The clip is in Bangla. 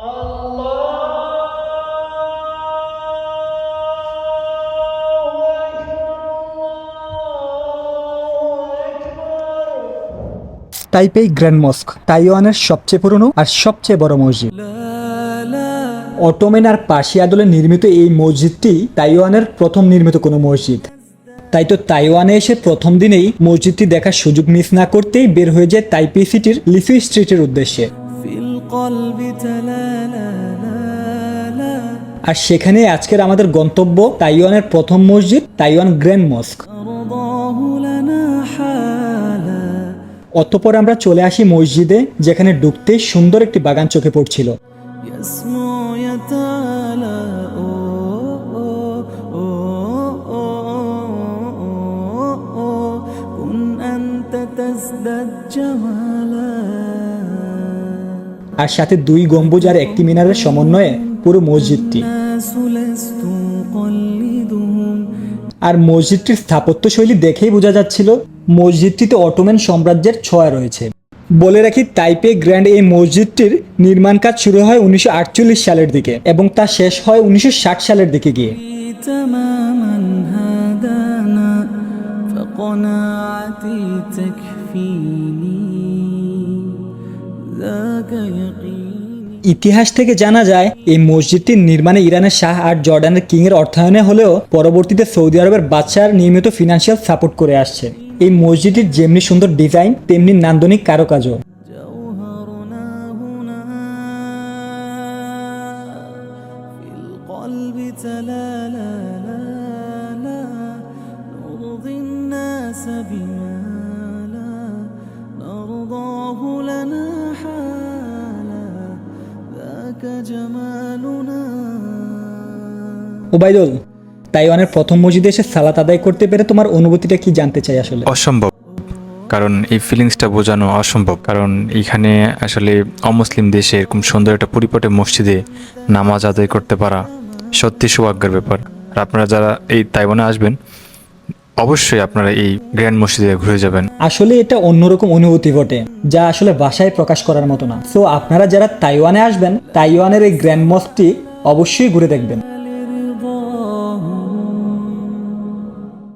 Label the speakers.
Speaker 1: তাইপেই গ্র্যান্ড মস্ক তাইওয়ানের সবচেয়ে পুরনো আর সবচেয়ে বড় মসজিদ। অটোমেন আর পার্সি আদলে নির্মিত এই মসজিদটি তাইওয়ানের প্রথম নির্মিত কোনো মসজিদ। তাই তো তাইওয়ানে এসে প্রথম দিনেই মসজিদটি দেখার সুযোগ মিস না করতেই বের হয়ে যায় তাইপে সিটির লিফি স্ট্রিটের উদ্দেশ্যে। আর সেখানে আজকের আমাদের গন্তব্য তাইওয়ানের প্রথম মসজিদ তাইওয়ান গ্র্যান্ড মস্ক
Speaker 2: أرضاه لنا حالا
Speaker 1: অতপর আমরা চলে আসি মসজিদে যেখানে ঢুকতে সুন্দর একটি বাগান চোখে পড়ছিল
Speaker 2: يسمو يتعالى أوه أوه أوه أوه أوه كن أنت تزداد جمالا
Speaker 1: আর সাথে দুই গম্বুজ আর একটি মিনারের সমন্বয়ে পুরো মসজিদটি
Speaker 2: الناس لست أقلدهم
Speaker 1: আর মসজিদটির স্থাপত্য শৈলী দেখেই বোঝা যাচ্ছিল মসজিদটিতে অটোমেন সাম্রাজ্যের ছোঁয়া রয়েছে বলে রাখি তাইপে গ্র্যান্ড এই মসজিদটির নির্মাণ কাজ শুরু হয় উনিশশো সালের দিকে এবং তা শেষ হয় উনিশশো সালের দিকে গিয়ে
Speaker 2: تماما هدانا فقناعتي تكفيني ذاك يقيني
Speaker 1: ইতিহাস থেকে জানা যায় এই মসজিদটির নির্মাণে ইরানের শাহ আর জর্ডানের কিং এর অর্থায়নে হলেও পরবর্তীতে সৌদি আরবের বাদশার নিয়মিত ফিনান্সিয়াল সাপোর্ট করে আসছে এই মসজিদটির যেমনি সুন্দর ডিজাইন তেমনি নান্দনিক কারুকাজও
Speaker 2: جوهرنا هنا في القلب تلالا لا لا نرضي الناس بما
Speaker 1: ওবায়দুল তাইওয়ানের প্রথম মসজিদে এসে সালাত আদায় করতে পেরে তোমার অনুভূতিটা কি জানতে চাই আসলে?
Speaker 3: অসম্ভব। কারণ এই ফিলিংসটা বোঝানো অসম্ভব। কারণ এখানে আসলে অমুসলিম দেশে এরকম সুন্দর একটা পরিপাটে মসজিদে নামাজ আদায় করতে পারা সত্যি সৌভাগ্যের ব্যাপার। আর আপনারা যারা এই তাইওয়ানে আসবেন অবশ্যই আপনারা এই গ্র্যান্ড মসজিদে ঘুরে যাবেন।
Speaker 1: আসলে এটা অন্যরকম অনুভূতি বটে, যা আসলে ভাষায় প্রকাশ করার মতো না। তো আপনারা যারা তাইওয়ানে আসবেন, তাইওয়ানের এই গ্র্যান্ড মসজিদটি অবশ্যই ঘুরে দেখবেন।